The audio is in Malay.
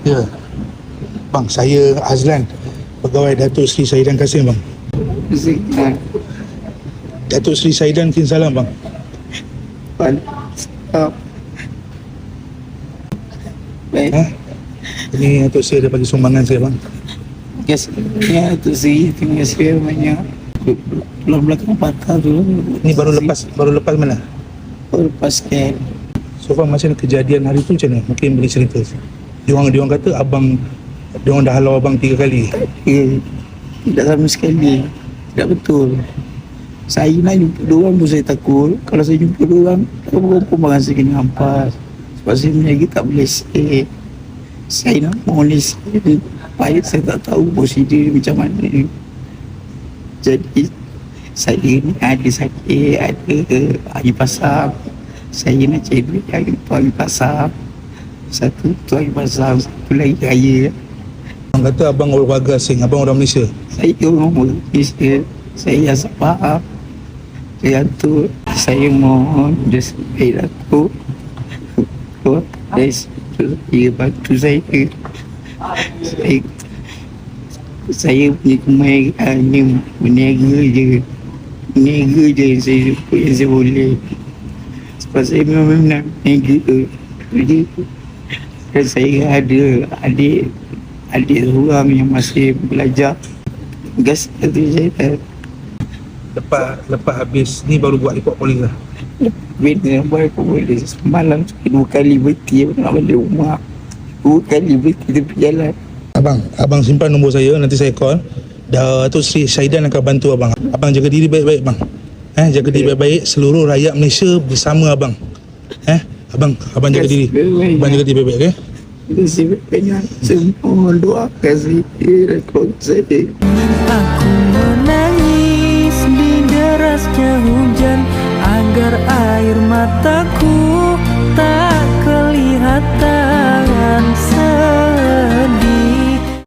Abang, saya Azlan, pegawai Datuk Seri Saidan Kasim bang. Datuk Seri Saidan kin salam bang. Stop Baik Ha? Ini Datuk Seri ada bagi sumbangan saya bang. Kasih Ya tu sih Terima kasih banyak Tulang belakang patah tu Ini baru lepas baru lepas mana? Baru lepaskan So far macam mana kejadian hari tu macam mana? Mungkin boleh cerita. Diorang, diorang kata abang Diorang dah halau abang tiga kali. Ya Tidak sama sekali. Tidak betul. Saya nak jumpa dua orang pun saya takut. Kalau saya jumpa dua orang Aku pun barang saya kena hampas. Sebab saya menjaga tak boleh say Saya nak mohon saya Baik saya tak tahu prosedur macam mana. Jadi Saya ni ada sakit Ada air pasang Saya nak cari duit air pasang Satu tu air pasang Satu lagi raya. Abang kata abang orang warga asing, abang orang Malaysia. Saya orang Malaysia. Saya rasa faham saya tu saya mohon dia sebaik aku dia bantu saya. Saya saya punya kemahiran hanya berniaga je. Berniaga je yang saya jumpa yang saya boleh. Sebab saya memang nak berniaga jadi dan saya ada adik adik seorang yang masih belajar gas tu saya tak Lepas lepas habis ni baru buat report polis lah bina buat aku boleh semalam dua kali berhenti aku nak balik rumah dua kali berhenti tepi jalan Abang, abang simpan nombor saya nanti saya call. Datuk Seri Syaidan akan bantu abang. Abang jaga diri baik-baik bang. Eh, jaga diri baik-baik seluruh rakyat Malaysia bersama abang. Eh, Abang, abang jaga diri. Abang jaga diri baik-baik, ya? okey? Kasi semua doa kasih rekod saya. Aku menangis di derasnya hujan agar air mataku tak kelihatan.